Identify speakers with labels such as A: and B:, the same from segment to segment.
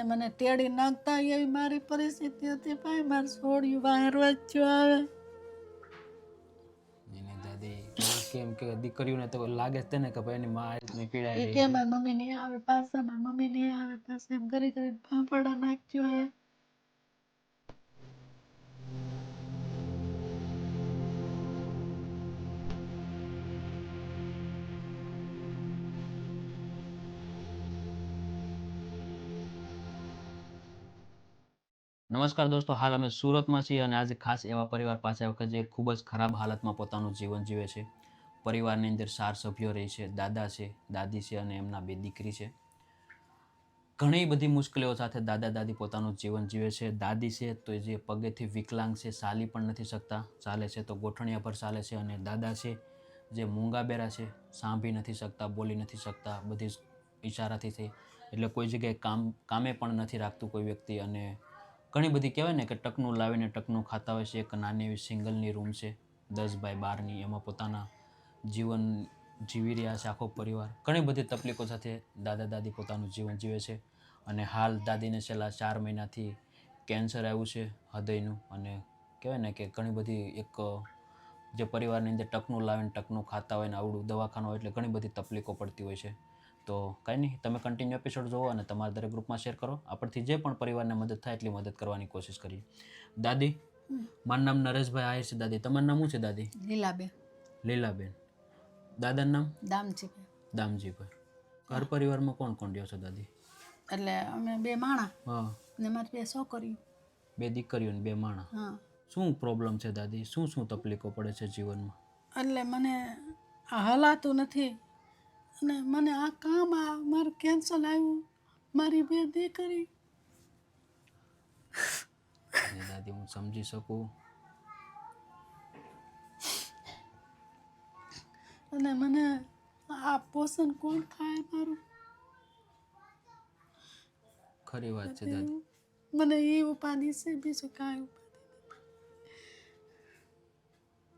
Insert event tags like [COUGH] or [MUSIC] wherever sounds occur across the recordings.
A: અને મને તેડી નાખતા એવી મારી પરિસ્થિતિ હતી. ભાઈ મારે છોડ્યું બહાર વચ્ચું આવે.
B: એને દાદી કેમ કે દીકરીઓને તો લાગે જ ને કે ભાઈ એની માં એટલી
A: એ કે મારી મમ્મી નહીં આવે પાછા મારી મમ્મી નહીં આવે પાછા એમ કરી કરી ફાંફડા નાખજો એ
B: નમસ્કાર દોસ્તો, હાલ અમે સુરતમાં છીએ અને આજે ખાસ એવા પરિવાર પાસે વખત જે ખૂબ જ ખરાબ હાલતમાં પોતાનું જીવન જીવે છે. પરિવારની અંદર ચાર સભ્યો રહે છે, દાદા છે, દાદી છે અને એમના બે દીકરી છે. ઘણી બધી મુશ્કેલીઓ સાથે દાદા દાદી પોતાનું જીવન જીવે છે. દાદી છે તો જે પગેથી વિકલાંગ છે, ચાલી પણ નથી શકતા. ચાલે છે તો ગોઠણિયા પર ચાલે છે અને દાદા છે જે મૂંગાબેરા છે, સાંભળી નથી શકતા, બોલી નથી શકતા, બધી ઇશારાથી થઈ એટલે કોઈ જગ્યાએ કામ, કામે પણ નથી રાખતું કોઈ વ્યક્તિ અને ઘણી બધી કહેવાય ને કે ટકનું લાવીને ટકનું ખાતા હોય છે. એક નાની એવી સિંગલની રૂમ છે. દસ બાય બારની એમાં પોતાના જીવન જીવી રહ્યા છે આખો પરિવાર. ઘણી બધી તકલીફો સાથે દાદા દાદી પોતાનું જીવન જીવે છે અને હાલ દાદીને છેલ્લા ચાર મહિનાથી કેન્સર આવ્યું છે હૃદયનું અને કહેવાય ને કે ઘણી બધી એક, જે પરિવારની અંદર ટકનું લાવીને ટકનું ખાતા હોય ને આવડું દવાખાનું હોય એટલે ઘણી બધી તકલીફો પડતી હોય છે. તો કંઈ નહીં તમે કન્ટિન્યુ એપિસોડ જોવો અને તમારા દરેક ગ્રુપમાં શેર કરો. આપણથી જે પણ પરિવારને મદદ થાય એટલી મદદ કરવાની કોશિશ કરીએ. દાદી મારું નામ નરેશભાઈ આયર છે દાદી. તમારું નામ શું છે દાદી?
A: લીલાબેન.
B: લીલાબેન. દાદાનું નામ?
A: દામજી
B: દામજીભાઈ. ઘર પરિવારમાં કોણ કોણ રહ્યો છો દાદી?
A: એટલે અમે બે માણા.
B: હા.
A: ને મારી બે છોકરીઓ
B: બે દીકરીઓ ને બે માણા.
A: હા.
B: શું પ્રોબ્લેમ છે દાદી? શું શું તકલીફો પડે છે જીવનમાં?
A: એટલે મને હલાતું નથી. અને મને આ કામ આ મારું કેન્સલ આવ્યું. મારી બે દીકરી.
B: દાદી હું સમજી શકું.
A: અને મને આ પોષણ કોણ ખાય મારું?
B: ખરી વાત છે દાદી.
A: મને એ ઉપાધિ છે બીજું કાંઈ ઉપાધિ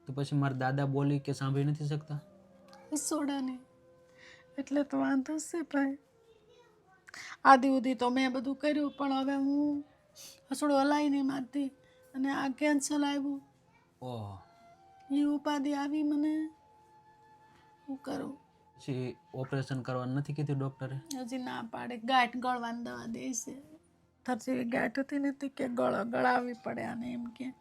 B: તો પછી મારા દાદા બોલી કે સાંભળી નથી શકતા?
A: સોડાની. એટલે તો વાંધો છે ભાઈ. આદિ ઉદી તો મેં બધું કર્યું પણ હવે હું હસડું હલાઈ નહીં મારતી અને આ કેન્સલ આવ્યું.
B: ઓહ.
A: એ ઉપાધિ આવી મને. હું કરું?
B: પછી ઓપરેશન કરવાનું નથી કીધું ડૉક્ટરે
A: હજી ના પાડે. ગાંઠ ગળવાની દવા દે છે. તાર ગાંઠ હતી નથી કે ગળ ગળાવી પડે અને એમ કે.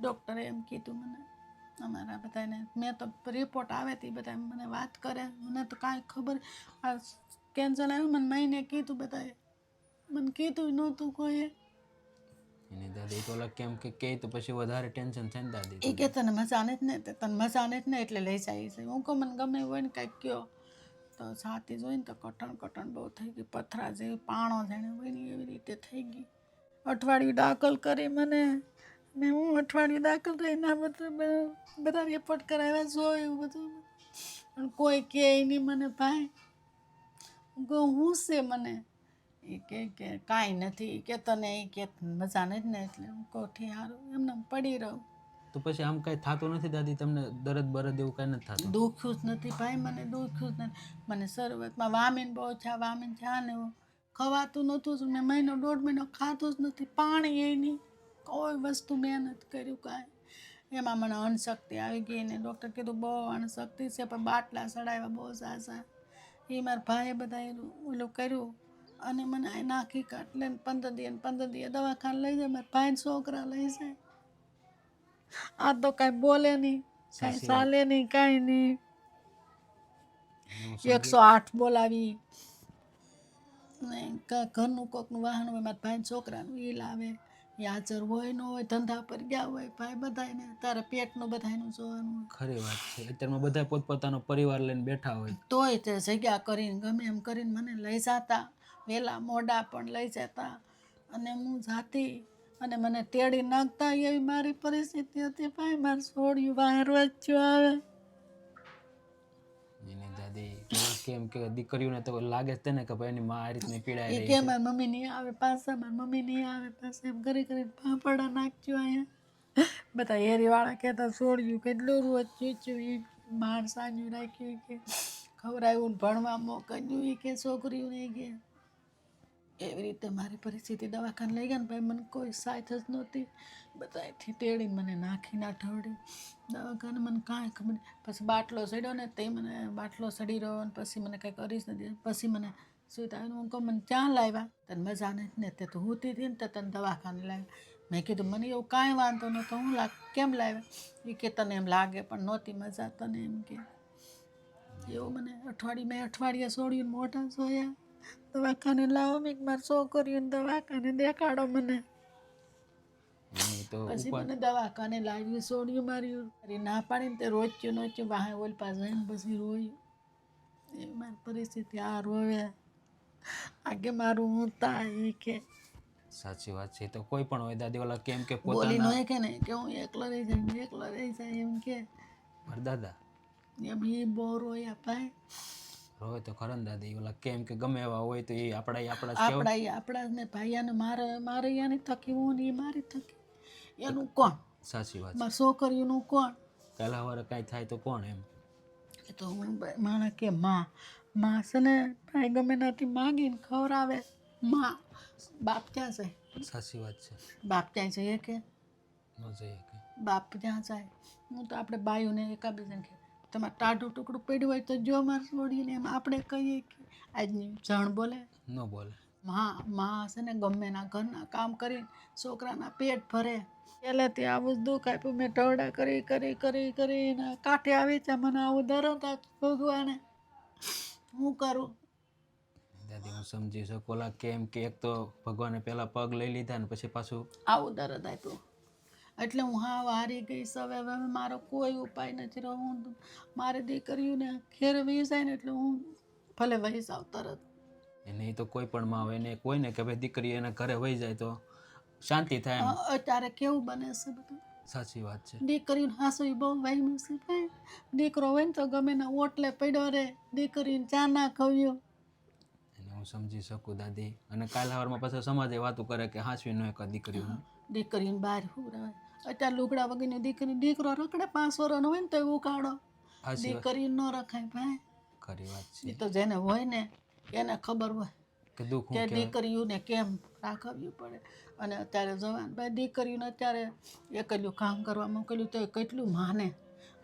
A: ડૉક્ટરે એમ કીધું મને. અમારા બધાને. મેં તો રિપોર્ટ આવે તે બધા મને વાત કરે. મને તો કાંઈ ખબર. આ કેન્સર આવ્યું મને મહિને કીધું બધાએ. મને કીધું નહોતું કોઈએ.
B: એની દાદી તો ઓલા કેમ કે કહે તો પછી વધારે ટેન્શન થાય ને દાદી
A: એ કે તને મજા ને જ ને? તને મજા ને જ ને એટલે લઈ જાય છે. હું કહું મને ગમે હોય ને કાંઈક કયો. તો છાતી જોઈને તો કટણ કટણ બહુ થઈ ગઈ પથરા જેવી પાણો જાણે હોય ને એવી રીતે થઈ ગઈ. અઠવાડિયું દાખલ કરી મને. ને હું અઠવાડિયું દાખલ થઈ ના બધું બધા રિપોર્ટ કરાવ્યા જોયું બધું. પણ કોઈ કહે નહીં મને ભાઈ હું હું છે મને? એ કે કે કાંઈ નથી. કે તને એ કે મજા નથી ને. એટલે હું કહું ઠી સારું. એમને પડી રહું.
B: તો પછી આમ કાંઈ થતું નથી દાદી? તમને દરદ બરદ એવું કાંઈ નથી થતું?
A: દુખ્યું જ નથી ભાઈ મને દુખ્યું જ નથી. મને શરૂઆતમાં વામીન બહુ છે વામીન છે ને ખવાતું નહોતું મેં મહિનો દોઢ મહિનો ખાતું જ નથી પાણી એ નહીં. કોઈ વસ્તુ મહેનત કર્યું કાંઈ. એમાં મને અણશક્તિ આવી ગઈ ને ડૉક્ટર કીધું બહુ અણશક્તિ છે પણ બાટલા ચડાવ્યા બહુ સાસા. એ મારા ભાઈએ બધા ઓલું કર્યું અને મને આ નાખી કાટલે લઈને પંદર દિવસ પંદર દિવસ દવાખાને લઈ જાય મારા ભાઈ છોકરા લઈ જાય. આ તો કાંઈ બોલે નહીં કાંઈ ચાલે નહીં કાંઈ નહીં. એકસો આઠ બોલાવી. ને ઘરનું કોકનું વાહન હોય મારા ભાઈ છોકરાનું એ લાવે. એ હાજર હોય ન હોય ધંધા પર ગયા હોય ભાઈ બધાને તારે પેટનું બધાયનું જોવાનું
B: ખરી વાત છે. અત્યારમાં બધા પોતપોતાનો પરિવાર લઈને બેઠા હોય.
A: તોય તે જગ્યા કરીને ગમે એમ કરીને મને લઈ જતા. વહેલા મોડા પણ લઈ જતા. અને હું જાતી અને મને તેડી નાખતા. એવી મારી પરિસ્થિતિ હતી. ભાઈ મારે છોડ્યું બહાર વચ્ચે આવે.
B: એની કેમ કે દીકરીઓને તો લાગે જ તેને કે ભાઈ એની માં આ રીતની પીડાય રહી
A: કે મારી મમ્મી નહીં આવે પાછા મારી મમ્મી નહીં આવે પાછા એમ કરી કરી પાપડા નાખજો અહીંયા. બધા હેરીવાળા કહેતા છોડ્યું કેટલું રોજ ચૂચ્યું માર સાંજું રાખ્યું કે ખવડાવ્યું ને ભણવા મોકલ્યું એ કે છોકરીઓને કે. એવી રીતે મારી પરિસ્થિતિ દવાખાને લઈ ગયા ને ભાઈ મને કોઈ સાથ જ નહોતી. બધાથી તેડીને મને નાખી ના ઠવડી દવાખાને મને કાંઈ ખબર પછી બાટલો સડ્યો ને તે મને બાટલો સડી રહ્યો ને પછી મને કંઈ કરી જ નથી પછી મને સુઈ થાય? હું કહું, મને ક્યાં લાવ્યા? તને મજા નથી ને તે તો હોતી હતી ને તે તને દવાખાને લાવ્યા. મેં કીધું, મને એવું કાંઈ વાંધો નહોતો. હું લાગ કેમ લાવ્યા? એ કે, તને એમ લાગે પણ નહોતી મજા તને એમ કે. એવું મને અઠવાડિયે મેં અઠવાડિયે છોડ્યું મોઢા જોયા દવાખાને લાવો મેં મારા છોકરીઓને દવાખાને દેખાડો મને.
B: તો
A: પછી મને દવાખાને લાવ્યું છોડ્યું માર્યું. અરે ના પાડીને તે રોચ્યું નોચ્યું વાહે ઓલ પાસે જઈને પછી રોયું. એ મારી પરિસ્થિતિ આ રોવે આગે મારું હું કે.
B: સાચી વાત છે તો કોઈ પણ હોય દાદી ઓલા કેમ કે
A: બોલી નો કે ને કે હું એકલો રહી જાય એકલો રહી જાય એમ કે.
B: મારા દાદા?
A: એમ એ બહુ રોય અપાય
B: રોવે તો ખરા ને દાદી ઓલા કેમ કે ગમે એવા હોય તો એ આપણા આપણા
A: આપણા આપણા ને ભાઈયાને મારે મારે યાની થકી હું ને એ મારી થકી. એનું કોણ?
B: સાચી વાત
A: મારા છોકરીઓનું કોણ?
B: પહેલા વારે કાંઈ થાય તો કોણ એમ?
A: એ તો હું માણે કે માં. માં છે ને ભાઈ ગમે નથી માગીને ખવડાવે. માં. બાપ ક્યાં જાય?
B: સાચી વાત છે.
A: બાપ ક્યાં જઈએ કે
B: ન જઈએ કે
A: બાપ ક્યાં જાય? હું તો આપણે બાયુને એકાબીજાને કે તમારે ટાઢું ટુકડું પડ્યું હોય તો જો મારે છોડીને એમ આપણે કહીએ કે આજની જણ બોલે.
B: ન બોલે.
A: માં માં છે ને ગમે એના ઘરના કામ કરીને છોકરાના પેટ ભરે. પહેલાંથી આવું જ દુઃખ આપ્યું. મેં ટવડા કરી કરી કરી કરીને કાંઠે આવી છે. મને આવું આપ્યું ભગવાને. હું કરું?
B: દાદી હું સમજી શકું. ઓલા કેમ કે એક તો ભગવાને પહેલાં પગ લઈ લીધા ને પછી પાછું
A: આવું દરદ આપ્યું એટલે હું હા હારી ગઈ હવે. હવે મારો કોઈ ઉપાય નથી રહ્યો. હું મારી દીકરીઓને ખેર વહી જાય ને એટલે હું ભલે વહી જાઉં તરત.
B: એને તો કોઈ પણ માં આવે ને કોઈ ને કે ભાઈ દીકરી એના ઘરે વહી જાય તો શાંતિ થાય એમ.
A: અત્યારે કેવું બને છે બધું?
B: સાચી વાત છે.
A: દીકરીને હાસુઈ બહુ વાયમું છે ભાઈ. દીકરો હોય ને તો ગમે ને ઓટલે પડ્યો રે દીકરીને ચા ના ખવ્યો.
B: એને હું સમજી શકું દાદી. અને કાલ સવારમાં સમાજ એ વાતું કરે કે હાંસવી ન એક દીકરી
A: દીકરીને બહાર હુરાવે અત્યારે લુગડા વગરની દીકરી દીકરો રખડે પાંચ વર્ષનો હોય ને તો કાઢો
B: હાચી
A: દીકરી ન રખાય ભાઈ.
B: ખરી વાત
A: એ તો જેને હોય ને એને ખબર હોય
B: કે
A: દીકરીઓને કેમ રાખવી પડે? અને અત્યારે જવાન ભાઈ દીકરીઓને અત્યારે એકલું કામ કરવા મોકલ્યું તો કેટલું માને.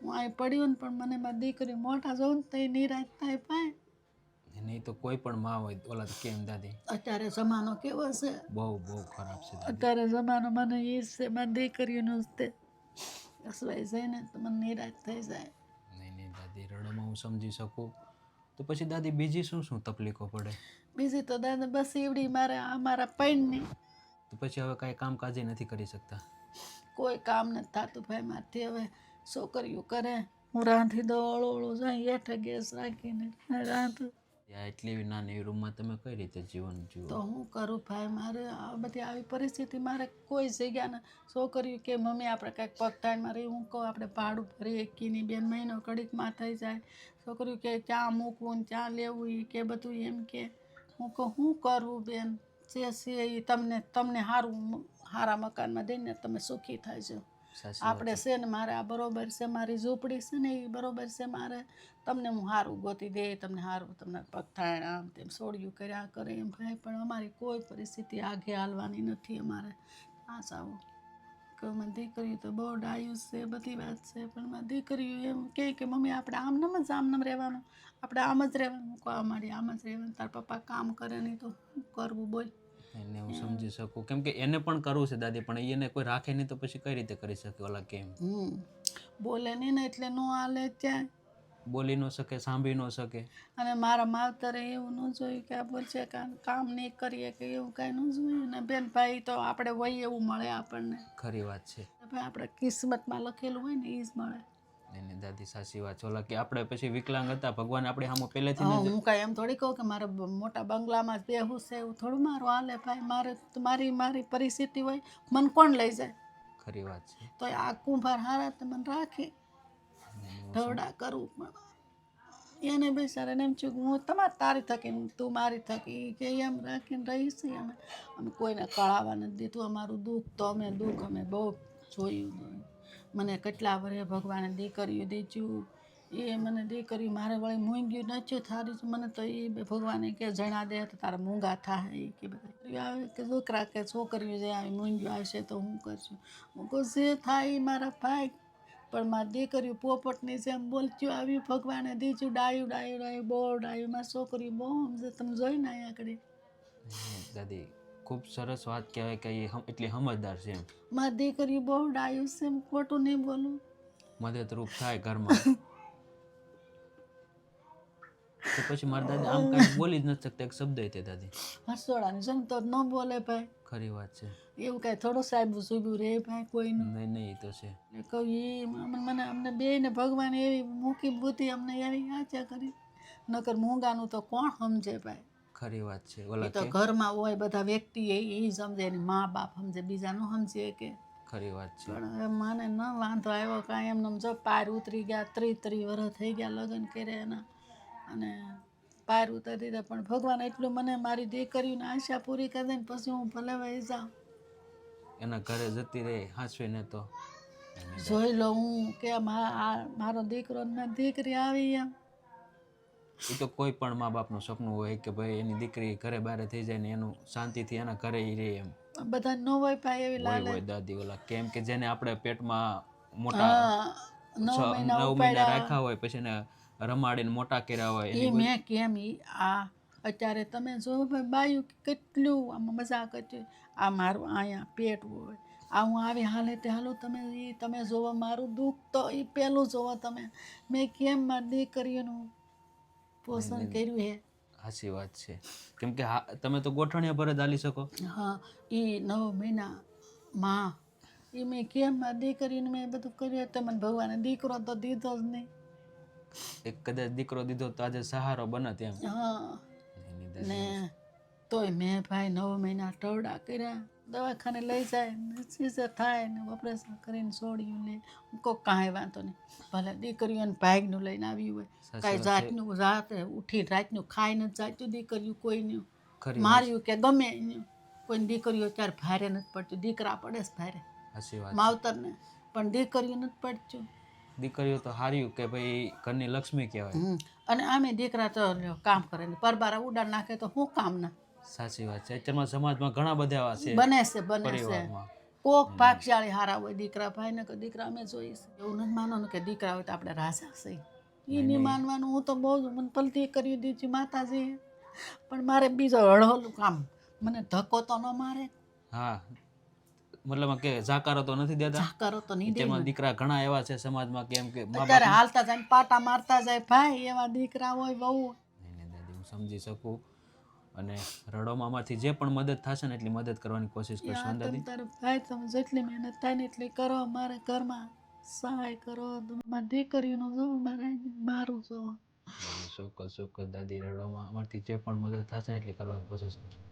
A: હું અહીં પડ્યું ને પણ મને મારી દીકરી મોટા જવું ને તો એ નિરાશ થાય ભાઈ
B: નહીં તો કોઈ પણ માં હોય ઓલા તો કેમ દાદી?
A: અત્યારે જમાનો કેવો છે?
B: બહુ બહુ ખરાબ છે
A: અત્યારે જમાનો મને એ છે મારી દીકરીઓનું જ તે. રસવાઈ જાય ને તો મને નિરાશ થઈ જાય.
B: નહીં નહીં દાદી રડોમાં હું સમજી શકું. તો પછી દાદી બીજી શું શું તકલીફો પડે?
A: બીજી તો દાદા બસ એવડી મારે આ મારા પૈણની.
B: તો પછી હવે કાંઈ કામકાજે નથી કરી શકતા?
A: કોઈ કામ નથી થતું ભાઈ મારથી હવે છોકરીઓ કરે. હું રાંધી દઉં ઓળો ઓળો જાય હેઠે ગેસ રાખીને રાંધું.
B: ત્યાં એટલી નાની રૂમમાં તમે કઈ રીતે જીવન
A: તો હું કરું ભાઈ? મારે આ બધી આવી પરિસ્થિતિ, મારે કોઈ જગ્યા ને છોકરીઓ કે મમ્મી આપણે કાંઈક પગતાણ મારે હું કહું આપણે ભાડું ભરીએ કીની બેન મહિનો કડીકમાં થઈ જાય. છોકરીઓ કે ક્યાં મૂકવું ને ક્યાં લેવું એ કે બધું એમ કે. હું કહું શું કરવું બેન? જે છે એ તમને તમને સારું સારા મકાનમાં દઈને તમે સુખી થાય
B: વાત
A: આપણે છે. ને મારે આ બરોબર છે મારી ઝૂંપડી છે ને એ બરોબર છે મારે. તમને હું સારું ગોતી દે તમને સારું તમને પગથાણ આમ તેમ સોડિયું કર્યા કરે એમ ભાઈ પણ અમારી કોઈ પરિસ્થિતિ આગે હાલવાની નથી અમારે. આ જાવું કે મારી દીકરી તો બહુ ડાયું છે બધી વાત છે પણ મારી દીકરીઓ એમ કહે કે મમ્મી આપણે આમ નમ જ આમ નમ રહેવાનું. આપણે આમ જ રહેવાનું. કહો અમારી આમ જ રહેવાનું. તાર પપ્પા કામ કરે નહીં તો શું કરવું બોલ.
B: એને હું સમજી શકું. કેમ કે એને પણ કરવું છે દાદી પણ એને કોઈ રાખે નહીં તો પછી કઈ રીતે કરી શકે ઓલા કેમ?
A: બોલે નહીં ને એટલે ન હાલે ત્યાં
B: બોલી ન શકે સાંભળી ન શકે.
A: અને મારા માવતરે એવું ન જોયું કે આ બોલશે કામ નહીં કરીએ કે એવું કાંઈ ન જોયું ને? બેન ભાઈ તો આપણે હોય એવું મળે આપણને.
B: ખરી વાત છે.
A: આપણે કિસ્મતમાં લખેલું હોય ને એ જ મળે.
B: એને દાદી સાસી વાત. છે ઓલા કે આપણે પછી વિકલાંગ હતા ભગવાન આપણે સામે પહેલેથી
A: હા, હું કાંઈ એમ થોડી કહું કે મારે બ- મોટા બંગલામાં જ બેહું છે એવું થોડું મારું હાલે ભાઈ. મારે તો મારી મારી પરિસ્થિતિ હોય મને કોણ લઈ જાય?
B: ખરી વાત છે.
A: તો આ કુંભાર હારા તો મને રાખે. ઢવડા કરું પણ. એને બિચારાને એમ થયું કે હું તમારી તારી થકી ને તું મારી થકી. કે એમ રાખીને રહીશ અમે. અમે કોઈને કળાવા નથી દીધું અમારું દુઃખ તો અમે દુઃખ અમે બહુ જોયું મને કેટલા વર્ષે ભગવાને દીકરીઓ દીધું, એ મને દીકરી મારે વળી મૂંગ્યું નથી થારી મને તો એ ભગવાને કે જણા દે તો તારા મૂંગા થાય એ કે બધા. આવે કે છોકરા કે છોકરીઓ જે આવી મૂંગ્યું આવશે તો હું કરશું. હું કહું, જે થાય એ મારા ભાઈ. પણ મારી દીકરીઓ પોપટની જેમ બોલતી આવી ભગવાને દીધું. ડાયું ડાયું ડાયું બહુ ડાયું. મારી છોકરી બહુ તમે જોઈને અહીંયા આગળ.
B: દાદી ખૂબ સરસ વાત કહેવાય કે એ હમ- એટલી સમજદાર છે એમ.
A: મારી દીકરી બહુ ડાયું છે એમ ખોટું નહીં બોલું.
B: મદદરૂપ થાય ઘરમાં. [LAUGHS] તો પછી મારા દાદા આમ કાંઈ બોલી જ નથી શકતા એક શબ્દ તે દાદી.
A: હસોડાની જેમ તો ન બોલે ભાઈ.
B: ખરી વાત છે.
A: એવું કાંઈ થોડું સાહેબ સુબ્યું રે ભાઈ કોઈનું.
B: નહીં નહીં એ તો છે.
A: એટલે કહું એ મને અમને અમને બેયને ભગવાન એવી મૂકી બુદ્ધિ અમને એવી આચા કરી. નકર મૂંગાનું તો કોણ સમજે ભાઈ?
B: ખરી વાત છે ઓલા
A: તો ઘરમાં હોય બધા વ્યક્તિ એ સમજે ને મા બાપ સમજે બીજા નું સમજે કે.
B: ખરી વાત છે.
A: પણ મને ન વાંધો આવ્યો કાંઈ એમને જો પાર ઉતરી ગયા ત્રી ત્રી વર્ષ થઈ ગયા લગ્ન કર્યા એના. અને પાર ઉતરી દીધા પણ ભગવાન એટલું મને મારી દીકરીને આશા પૂરી કરી દે ને પછી હું ભલે વહી જાઉં.
B: એના ઘરે જતી રહે હાંસવીને તો.
A: જોઈ લો હું કે મારો દીકરો ને દીકરી આવી એમ.
B: એ તો કોઈ પણ મા બાપનું સપનું હોય કે ભાઈ એની દીકરી ઘરે બહાર થઈ જાય ને એનું શાંતિથી એના ઘરે ઈ રહે એમ.
A: બધા ન હોય ભાઈ એવી લાલ
B: હોય દાદી ઓલા. કેમ કે જેને આપણે પેટમાં મોટા
A: નવ મહિના
B: રાખ્યા હોય પછી એને રમાડીને મોટા કર્યા હોય
A: એ મેં કેમ ઈ આ અત્યારે તમે જો ભાઈ બાયું કેટલું આમાં મજા હતી આ મારું અહીંયા પેટ હોય. આ હું આવી હાલે તે હાલો તમે એ તમે જોવો મારું દુઃખ તો એ પહેલું જોવો તમે. મેં કેમ મારી દીકરીઓનું પોષણ કર્યું હે.
B: સાચી વાત છે. કેમ કે તમે તો ગોઠણિયા ભરે હાલી શકો.
A: હા એ નવ મહિના માં. એ મેં કેમ દીકરીને મેં બધું કર્યું તો મને ભગવાને દીકરો તો દીધો જ નહીં.
B: એક કદાચ દીકરો દીધો તો આજે સહારો બને તેમ
A: હા. ને તોય મેં ભાઈ નવ મહિના ટવડા કર્યા. દવાખાને લઈ જાય ને સીઝર થાય ને ઓપરેશન કરીને છોડ્યું લે કોક કાંઈ વાંધો નહીં. ભલે દીકરીઓને ભાગનું લઈને આવ્યું હોય. કાંઈ. જાતનું રાત ઉઠી રાતનું ખાઈને જ જાતું દીકરીઓ કોઈનું માર્યું કે ગમે કોઈ દીકરીઓ ત્યારે ભારે નથી પડતું. દીકરા પડે છે ભારે. માવતરને. પણ દીકરીઓ નથી પડતું.
B: દીકરીઓ તો હાર્યું કે ભાઈ ઘરની લક્ષ્મી કહેવાય.
A: અને આમે દીકરા તો કામ કરે ને. પરબારા ઉડાડ નાખે તો શું કામ ના
B: સાચી વાત છે. અત્યારમાં સમાજમાં ઘણા બધા છે
A: બને છે બને છે. કોક ભાગશાળી હારા હોય દીકરા ભાઈ ને કે દીકરા અમે જોઈશ એવું નથી માનવાનું કે દીકરા હોય તો આપણે રાજા છે. એ નહીં માનવાનું. હું તો બહુ મને પલટી કરી દીધી માતાજી. પણ મારે બીજો હળહલું કામ. મને ધક્કો તો ન મારે.
B: હા. મતલબ કે જાકારો તો નથી દેતા?
A: જાકારો તો નહીં
B: દેતા દીકરા ઘણા એવા છે સમાજમાં કેમ કે
A: અત્યારે હાલતા જાય પાટા મારતા જાય. ભાઈ એવા દીકરા હોય બહુ
B: નહીં દાદી હું સમજી શકું. અને રડોમામાંથી જે પણ મદદ થશે ને એટલી મદદ કરવાની કોશિશ કરશું હો
A: યા
B: દાદી
A: તારે ભાઈ તમે જેટલી મહેનત થાય ને એટલી કરો મારે ઘરમાં સહાય કરો મારી દીકરીનું જો મારે મારું જો
B: ચોક્કસ ચોક્કસ દાદી રડોમામાંથી જે પણ મદદ થશે એટલી કરવાની કોશિશ કરશું.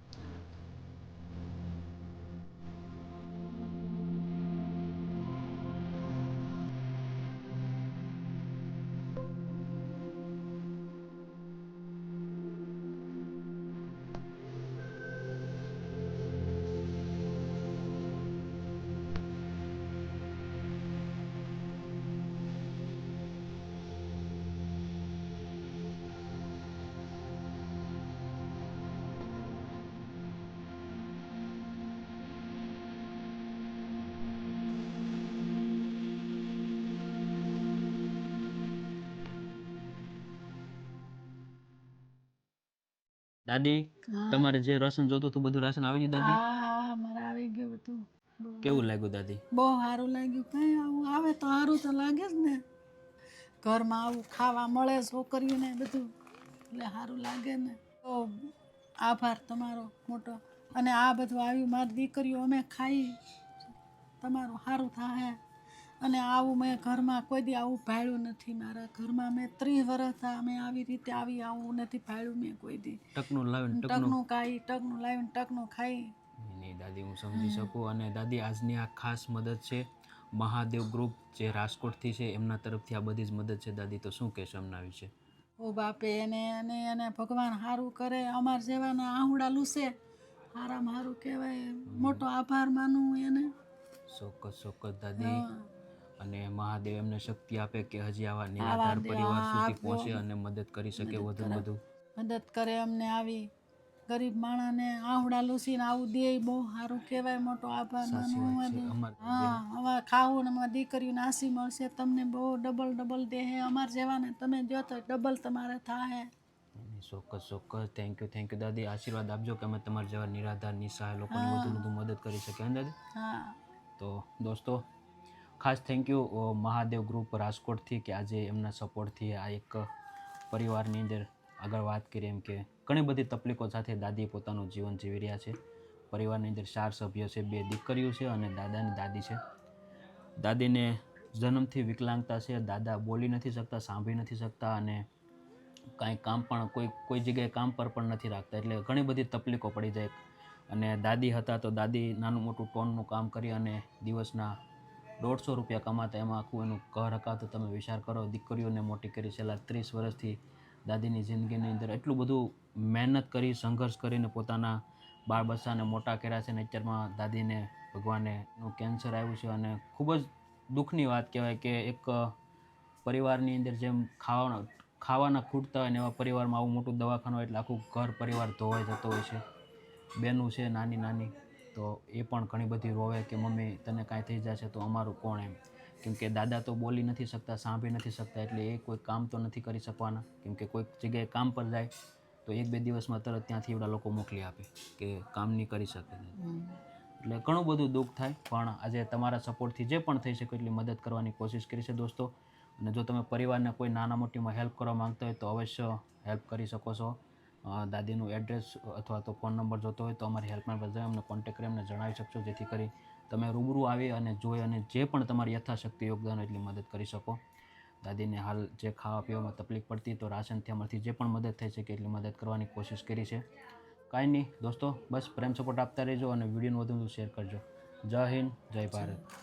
B: દાદી તમારે જે રાશન જોતું હતું બધું રાશન આવી ગયું દાદી?
A: હા મારે આવી ગયું બધું
B: કેવું લાગ્યું દાદી?
A: બહુ સારું લાગ્યું. કઈ આવું આવે તો સારું તો લાગે જ ને. ઘરમાં આવું ખાવા મળે છોકરીઓને બધું. એટલે સારું લાગે ને. તો આભાર તમારો મોટો. અને આ બધું આવ્યું મારી દીકરીઓ અમે ખાઈ. તમારું સારું થાય. અને આવું મેં ઘરમાં કોઈ દી આવું ભાડ્યું નથી મારા ઘરમાં મેં ત્રીસ વર્ષ અમે આવી રીતે આવી આવું નથી ભાડ્યું મેં કોઈ દી.
B: ટકનું લાવીને ટકનું.
A: ખાઈ ટકનું લાવીને ટકનું ખાઈ.
B: નહીં, દાદી હું સમજી શકું અને દાદી આજની આ ખાસ મદદ છે. મહાદેવ ગ્રુપ જે રાજકોટથી છે એમના તરફથી આ બધી જ મદદ છે. દાદી તો શું કહેશો એમના વિશે?
A: ઓ બાપે એને અને એને ભગવાન સારું કરે અમાર જેવાના આહુડા લૂસે. હારામાં સારું કહેવાય. મોટો આભાર માનું એને.
B: ચોક્કસ ચોક્કસ દાદી. અને મહાદેવ એમને શક્તિ આપે કે હજી આવા નિરાધાર પરિવાર સુધી પહોંચે અને મદદ કરી શકે વધુ વધુ.
A: મદદ કરે અમને આવી ગરીબ માણસને આહુડા લૂસીને આવું દે બહુ સારું કહેવાય મોટો આભાર. હા ખાવું ને અમારી દીકરીઓ નાસી મળશે તમને બહુ ડબલ ડબલ દે હે. અમારે જેવાને તમે જો તો ડબલ તમારે થાય
B: ચોક્કસ ચોક્કસ. થેન્ક યુ થેન્ક યુ દાદી. આશીર્વાદ આપજો કે અમે તમારા જેવા નિરાધાર નિસહાય લોકોને. વધુ વધુ મદદ કરી શકીએ દાદી?
A: હા.
B: તો દોસ્તો ખાસ થેન્ક યુ મહાદેવ ગ્રુપ રાજકોટથી કે આજે એમના સપોર્ટથી આ એક પરિવારની અંદર આગળ વાત કરી એમ કે ઘણી બધી તકલીફો સાથે દાદી પોતાનું જીવન જીવી રહ્યા છે. પરિવારની અંદર ચાર સભ્યો છે, બે દીકરીઓ છે અને દાદાની દાદી છે. દાદીને જન્મથી વિકલાંગતા છે, દાદા બોલી નથી શકતા, સાંભળી નથી શકતા અને કાંઈ કામ પણ કોઈ કોઈ જગ્યાએ કામ પર પણ નથી રાખતા. એટલે ઘણી બધી તકલીફો પડી જાય. અને દાદી હતા તો દાદી નાનું મોટું ટોનનું કામ કરી અને દિવસના દોઢસો રૂપિયા કમાતા એમાં આખું એનું ઘર હકાતું. તમે વિચાર કરો, દીકરીઓને મોટી કરી છેલ્લા ત્રીસ વર્ષથી દાદીની જિંદગીની અંદર એટલું બધું મહેનત કરી, સંઘર્ષ કરીને પોતાના બાળ બચ્ચાને મોટા કર્યા છે. નેચરમાં દાદીને ભગવાનેનું કેન્સર આવ્યું છે અને ખૂબ જ દુઃખની વાત કહેવાય કે એક પરિવારની અંદર જેમ ખાવાના ખાવાના ખૂટતા હોય ને એવા પરિવારમાં આવું મોટું દવાખાનું હોય એટલે આખું ઘર પરિવાર ધોવાઈ જતો હોય છે. બેનું છે, નાની નાની. તો એ પણ ઘણી બધી રોવે કે મમ્મી તને કાંઈ થઈ જશે તો અમારું કોણ એમ? કેમકે દાદા તો બોલી નથી શકતા, સાંભળી નથી શકતા, એટલે એ કોઈ કામ તો નથી કરી શકવાના. કેમકે કોઈક જગ્યાએ કામ પર જાય તો એક બે દિવસમાં તરત ત્યાંથી એવડા લોકો મોકલી આપે કે કામ નહીં કરી શકે. એટલે ઘણું બધું દુઃખ થાય, પણ આજે તમારા સપોર્ટથી જે પણ થઈ શકે એટલી મદદ કરવાની કોશિશ કરી છે દોસ્તો. અને જો તમે પરિવારને કોઈ નાના મોટીમાં હેલ્પ કરવા માંગતા હોય તો અવશ્ય હેલ્પ કરી શકો છો. દાદીનું એડ્રેસ અથવા તો ફોન નંબર જોતો હોય તો અમારી હેલ્પલાઇન પર જઈ અમને કોન્ટેક્ટ કરી અમને જણાવી શકશો, જેથી કરી તમે રૂબરૂ આવી અને જોઈ અને જે પણ તમારી યથાશક્તિ યોગદાન એટલી મદદ કરી શકો. દાદીને હાલ જે ખાવા પીવામાં તકલીફ પડતી તો રાશનથી અમારથી જે પણ મદદ થઈ શકે એટલી મદદ કરવાની કોશિશ કરી છે. કાંઈ નહીં, દોસ્તો, બસ પ્રેમ સપોર્ટ આપતા રહેજો અને વિડીયોને વધુ વધુ શેર કરજો. જય હિન્દ, જય ભારત.